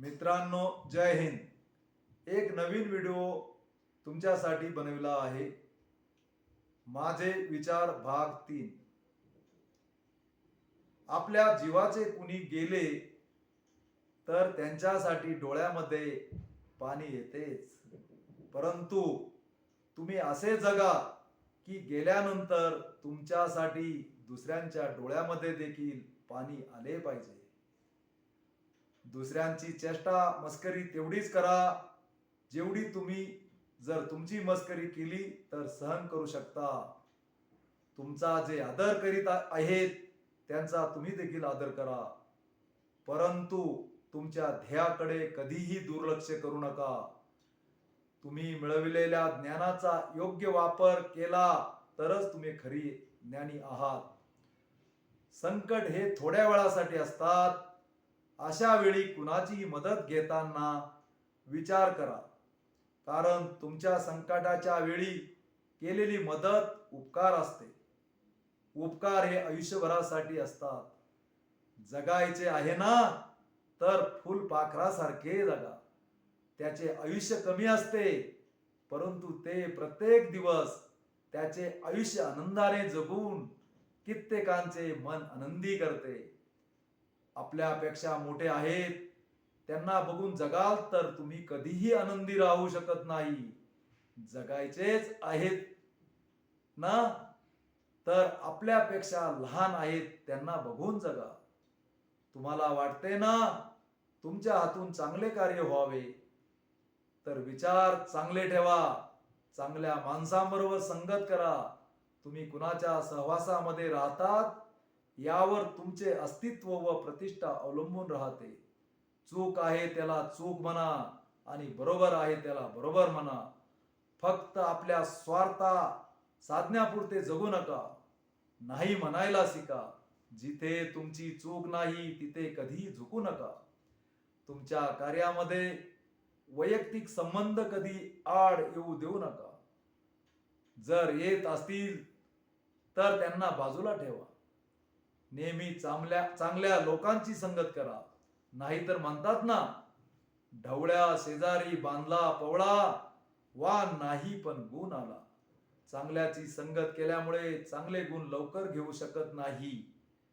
मित्रांनो जय हिंद. एक नवीन व्हिडिओ तुमच्यासाठी बनविला आहे. माझे विचार भाग तीन. आपल्या जीवाचे कुणी गेले तर त्यांच्यासाठी डोळ्यामध्ये पाणी येतेच. परंतु तुम्ही असे जगा की गेल्यानंतर तुमच्यासाठी दुसऱ्यांच्या डोळ्यामध्ये देखील पाणी आले पाहिजे. दुसऱ्यांची चेष्टा मस्करी तेवढीच करा. जेवढी तुम्ही जर तुमची मस्करी केली तर सहन करू शकता. तुमचा जे आदर करीत आहेत त्यांचा तुम्ही देखील आदर करा. परंतु तुमच्या ध्येयाकडे कधीही दुर्लक्ष करू नका. तुम्ही मिळविलेल्या ज्ञानाचा योग्य वापर केला तरच तुम्ही खरी ज्ञानी आहात. संकट हे थोड्या वेळासाठी असतात. अशा वेळी कुणाचीही मदत घेताना विचार करा. कारण तुमच्या संकटाच्या वेळी केलेली मदत उपकार असते. उपकार हे आयुष्यभरासाठी असतात. जगायचे आहे ना तर फुलपाखरासारखे जगा. त्याचे आयुष्य कमी असते परंतु ते प्रत्येक दिवस त्याचे आयुष्य आनंदाने जगून कित्येकांचे मन आनंदी करते. आपल्यापेक्षा मोठे आहेत. त्यांना बघून जगाल तर तुम्ही कधीही आनंदी राहू शकत नाही. जगायचेच आहेत. ना? तर आपल्यापेक्षा लहान आहेत त्यांना बघून जगा. तुम्हाला वाटते ना? तुमच्या हातून चांगले कार्य व्हावे. तर विचार चांगले ठेवा. चांगल्या माणसांबरोबर संगत करा. तुम्ही कुणाच्या सहवासामध्ये राहतात? यावर तुमचे अस्तित्व व प्रतिष्ठा अवलंबून राहते. चूक आहे त्याला चूक म्हणा आणि बरोबर आहे त्याला बरोबर म्हणा. फक्त आपल्या स्वार्था साधण्यापुरते जगू नका. नाही म्हणायला शिका. जिथे तुमची चूक नाही तिथे कधी झुकू नका. तुमच्या कार्यामध्ये वैयक्तिक संबंध कधी आड येऊ देऊ नका. जर येत असतील तर त्यांना बाजूला ठेवा. नेहमी चांगल्या चांगल्या लोकांची संगत करा. नाहीतर म्हणतात ना ढवळ्या शेजारी बांधला पवळा वा नाही पण गुण आला. चांगल्याची संगत केल्यामुळे चांगले गुण लवकर घेऊ शकत नाही.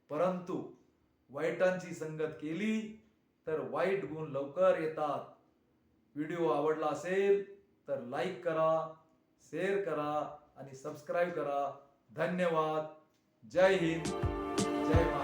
परंतु वाईटांची संगत केली तर वाईट गुण लवकर येतात. व्हिडिओ आवडला असेल तर लाईक करा शेअर करा आणि सबस्क्राईब करा. धन्यवाद. जय हिंद. जय